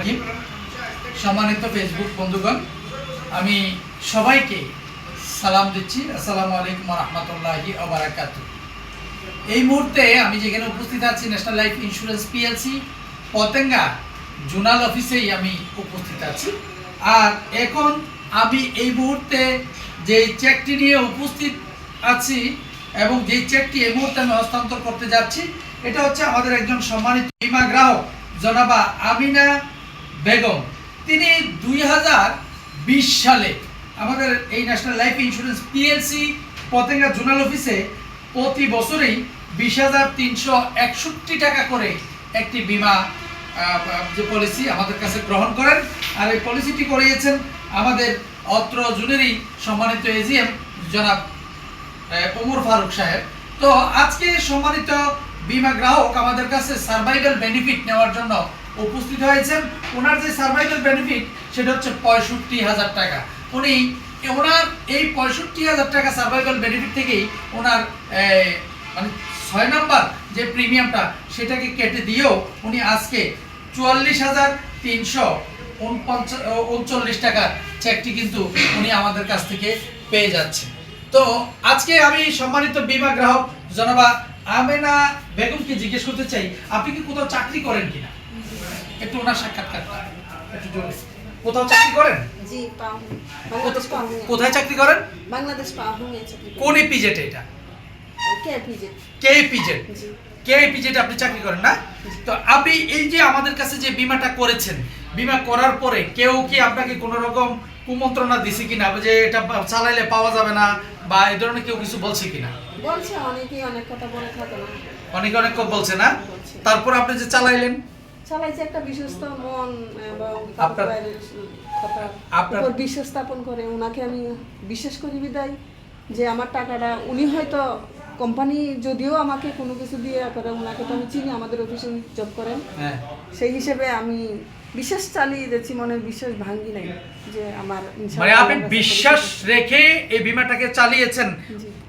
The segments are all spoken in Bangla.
রহিম সম্মানিত ফেসবুক বন্ধুগণ, আমি সবাইকে সালাম দিচ্ছি। আসসালামু আলাইকুম রহমতুল্লাহি আবরাকাত এই মুহূর্তে আমি যেখানে উপস্থিত আছি National Life Insurance PLC Patenga zonal অফিসেই আমি উপস্থিত আছি। আর এখন আমি এই মুহূর্তে যে চেকটি নিয়ে উপস্থিত আছি এবং যে চেকটি এই মুহূর্তে আমি হস্তান্তর করতে যাচ্ছি, এটা হচ্ছে আমাদের একজন সম্মানিত বিমা গ্রাহক, জনাবা আমিনা বেগম, তিনি দুই হাজার বিশ সালে আমাদের এই National Life Insurance PLC Patenga zonal অফিসে প্রতি বছরেই বিশ হাজার তিনশো একষট্টি টাকা করে একটি বিমা যে পলিসি আমাদের কাছে গ্রহণ করেন। আর এই পলিসিটি করিয়েছেন আমাদের অত্র জুনেরই সম্মানিত এজিএম জনাব ওমর ফারুক সাহেব। তো আজকে সম্মানিত বিমা গ্রাহক আমাদের কাছে সার্ভাইভাল বেনিফিট নেওয়ার জন্য উপস্থিত হয়েছেন। ওনার যে সার্ভাইভাল বেনিফিট সেটা হচ্ছে পঁয়ষট্টি হাজার টাকা। উনি, ওনার এই পঁয়ষট্টি হাজার টাকা সার্ভাইভাল বেনিফিট থেকেই ওনার মানে ছয় নম্বর যে প্রিমিয়ামটা সেটাকে কেটে দিয়েও উনি আজকে চুয়াল্লিশ হাজার তিনশো উনচল্লিশ টাকার চেকটি কিন্তু উনি আমাদের কাছ থেকে পেয়ে যাচ্ছে তো আজকে আমি সম্মানিত বিমা গ্রাহক জনাবা আমেনা বেগমকে জিজ্ঞেস করতে চাই আপনি কি কোথাও চাকরি করেন কিনা? একটু ওনার সাক্ষাৎকার একটু জোরে। কোথাও চাকরি করেন? জি বাংলাদেশ কোথায় চাকরি করেন? বাংলাদেশ পাহু আছে কোন এপিজেট এটা? কে পিজে কে এপিজেট জি। কে এপিজেট আপনি চাকরি করেন না? তো আপনি এই যে আমাদের কাছে যে বিমাটা করেছেন বিমা করার পরে কেউ কি আপনাকে কোনো রকম কুমন্ত্রণা দিছে কিনা যে এটা চালাইলে পাওয়া যাবে না বা এই ধরনের কেউ কিছু বলছে কিনা? বলছে অনেকেই অনেক কথা বলে থাকে না। অনেকে অনেক কথা বলছে না? তারপর আপনি যে চালাইলেন? চালাইছে একটা বিশ্বস্ত মন এবং আপনার- কথা আপনার- উপর বিশ্বাস স্থাপন করে। ওনাকে আমি বিশ্বাস করি বিদায় যে আমার টাকাটা উনি হয়তো কোম্পানি যদিও আমাকে কোনো কিছু দিয়ে করে ওনাকে তো আমি চিনি আমাদের অফিসে জব করেন। হ্যাঁ। সেই হিসেবে আমি বিশ্বাস চালিয়ে যাচ্ছি মনে বিশ্বাস ভাঙ্গি নাই যে আমার মানে আপনি বিশ্বাস রেখে এই বিমাটাকে চালিয়েছেন।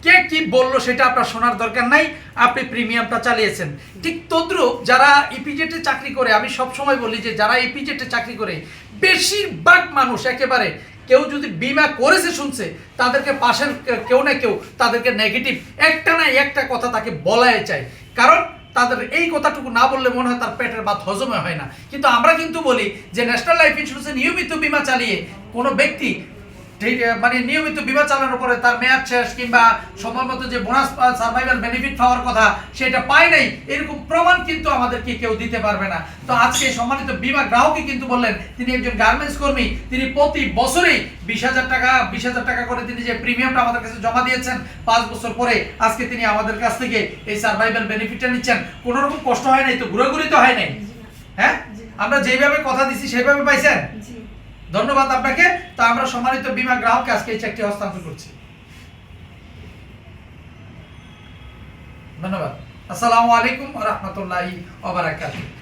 কে কি বলল সেটা আপনার শোনার দরকার নাই আপনি প্রিমিয়ামটা চালিয়েছেন। ঠিক তদ্রুপ যারা ইপিজেটে চাকরি করে আমি সব সময় বলি যে যারা ইপিজেটে চাকরি করে বেশিরভাগ মানুষ একেবারে কেউ যদি বিমা করেছে শুনছে, তাদেরকে পাশের কেউ না কেউ তাদেরকে নেগেটিভ একটা না একটা কথা তাকে বলাই চায় কারণ তাদের এই কথাটুকু না বললে মনে হয় তার পেটের ভাত হজমে হয় না। কিন্তু আমরা কিন্তু বলি যে ন্যাশনাল লাইফ ইন্স্যুরেন্সে নিয়মিত বিমা চালিয়ে কোনো ব্যক্তি মানে নিয়মিত বিমা চালানোর পরে তার মেয়াদ শেষ কিংবা সময় মতো যে বোনাস সার্ভাইভাল বেনিফিট পাওয়ার কথা সেটা পায় নাই, এরকম প্রমাণ কিন্তু আমাদেরকে কেউ দিতে পারবে না। তো আজকে সম্মানিত বিমা গ্রাহকই কিন্তু বললেন, তিনি একজন গার্মেন্টস কর্মী, তিনি প্রতি বছরেই বিশ হাজার টাকা, বিশ হাজার টাকা করে তিনি যে প্রিমিয়ামটা আমাদের কাছে জমা দিয়েছেন পাঁচ বছর পরে, আজকে তিনি আমাদের কাছ থেকে এই সার্ভাইভাল বেনিফিটটা নিচ্ছেন। কোনো রকম কষ্ট হয় নাই, তো ঘুরাঘুরি তো হয় নাই। হ্যাঁ? আমরা যেভাবে কথা দিছি, সেভাবে পাইছেন? ধন্যবাদ আপনাকে। তো আমরা সম্মানিত বিমা গ্রাহককে আজকে এই চেকটি হস্তান্তর করছি। ধন্যবাদ। আসসালামু আলাইকুম রহমতুল্লাহি ওবারাকাতুহ